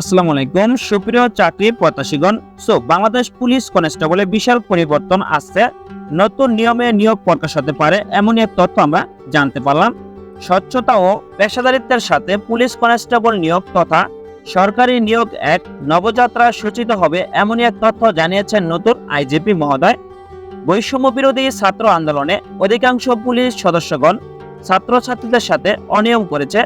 আসসালামু আলাইকুম, সুপ্রিয় চাকরি প্রত্যাশীগণ। সো বাংলাদেশ পুলিশ কনস্টেবলে বিশাল পরিবর্তন আসছে। নতুন নিয়মে নিয়োগ প্রকাশ হতে পারে, এমনই এক তথ্য আমরা জানতে পারলাম। স্বচ্ছতা ও পেশাদারিত্বের সাথে পুলিশ কনস্টেবল নিয়োগ তথা সরকারি নিয়োগ এক নবযাত্রা সূচিত হবে, এমনই এক তথ্য জানিয়েছেন নতুন আইজিপি মহোদয়। বৈষম্য বিরোধী ছাত্র আন্দোলনে অধিকাংশ পুলিশ সদস্যগণ ছাত্রছাত্রীদের সাথে অনিয়ম করেছে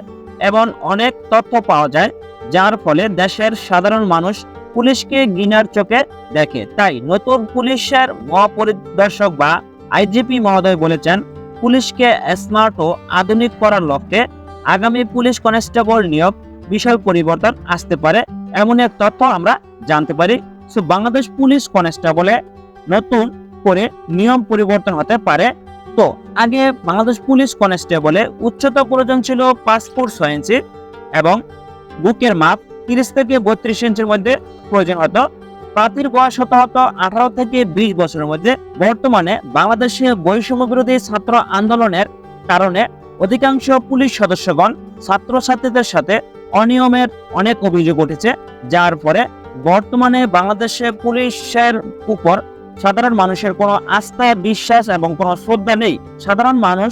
এবং অনেক তথ্য পাওয়া যায়। যার ফলে দেশের সাধারণ মানুষ পুলিশকে ঘৃণার চোখে দেখে। তাই নতুন পুলিশের মহাপরিদর্শক বা আইজিপি মহোদয় বলেছেন, পুলিশকে স্মার্ট ও আধুনিক করার লক্ষ্যে আগামী পুলিশ কনস্টেবল নিয়োগ বিশাল পরিবর্তন আসতে পারে এমন এক তথ্য আমরা জানতে পারি। বাংলাদেশ পুলিশ কনস্টেবলে নতুন করে নিয়ম পরিবর্তন হতে পারে। তো, আগে বাংলাদেশ পুলিশ কনস্টেবলে উচ্চতা প্রয়োজন ছিল পাসপোর্ট ছয় এবং বুকের মাপ তিরিশ থেকে বত্রিশ ইঞ্চির মধ্যে প্রয়োজন হতো। প্রার্থীর বয়স হতে হতো আঠারো থেকে বিশ বছরের মধ্যে। বর্তমানে বাংলাদেশে বৈষম্য বিরোধী ছাত্র আন্দোলনের কারণে অধিকাংশ পুলিশ সদস্যগণ ছাত্রছাত্রীদের সাথে অনিয়মের অনেক অভিযোগ উঠেছে। যার পরে বর্তমানে বাংলাদেশে পুলিশের উপর সাধারণ মানুষের কোনো আস্থা, বিশ্বাস এবং কোনো শ্রদ্ধা নেই। সাধারণ মানুষ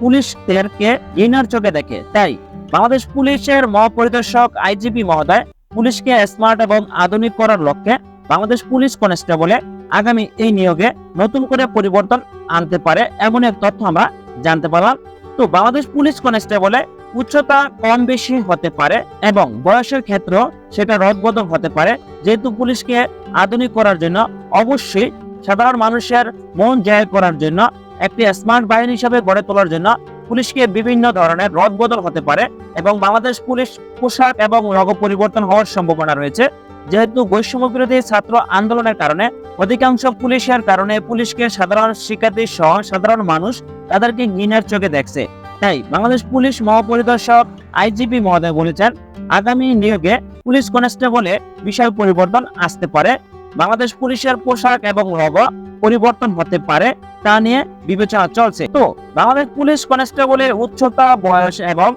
পুলিশদেরকে ঘৃণার চোখে দেখে। তাই বাংলাদেশ পুলিশের মহাপরিদর্শক আইজিপি মহোদয় পুলিশকে স্মার্ট এবং আধুনিক করার লক্ষ্যে বাংলাদেশ পুলিশ কনস্টেবলে আগামী এই নিয়োগে নতুন করে পরিবর্তন আনতে পারে এমন এক তথ্য আমরা জানতে পারলাম। তো বাংলাদেশ পুলিশ কনস্টেবলে উচ্চতা কম বেশি হতে পারে এবং বয়সের ক্ষেত্রে সেটা রদবদল হতে পারে। যেহেতু পুলিশকে আধুনিক করার জন্য অবশ্যই সাধারণ মানুষের মন জয় করার জন্য একটি স্মার্ট বাহিনী হিসাবে গড়ে তোলার জন্য পুলিশকে বিভিন্ন ধরনের রদবদল হতে পারে এবং বাংলাদেশ পুলিশ পোশাক এবং লোগো পরিবর্তন হওয়ার সম্ভাবনা রয়েছে। যেহেতু বৈষম্য বিরোধী ছাত্র আন্দোলনের কারণে অধিকাংশ পুলিশের কারণে পুলিশকে সাধারণ শিক্ষার্থী সহ সাধারণ মানুষ তাদেরকে ঘৃণার চোখে দেখছে। তাই বাংলাদেশ পুলিশ মহাপরিদর্শক আইজিপি মহোদয় বলেছেন, আগামী নিয়োগে পুলিশ কনস্টেবলে বিশাল পরিবর্তন আসতে পারে। বাংলাদেশ পুলিশের পোশাক এবং লোগো পরিবর্তন হতে পারে, তা নিয়ে বিবেচনা চলছে। তো বাংলাদেশ পুলিশ কনস্টেবলের উচ্চতা, বয়স এবং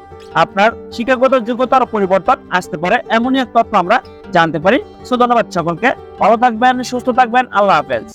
আপনার শিক্ষাগত যোগ্যতার পরিবর্তন আসতে পারে, এমনই এক তথ্য আমরা জানতে পারি। সো ধন্যবাদ সকলকে, ভালো থাকবেন, সুস্থ থাকবেন, আল্লাহ হাফেজ।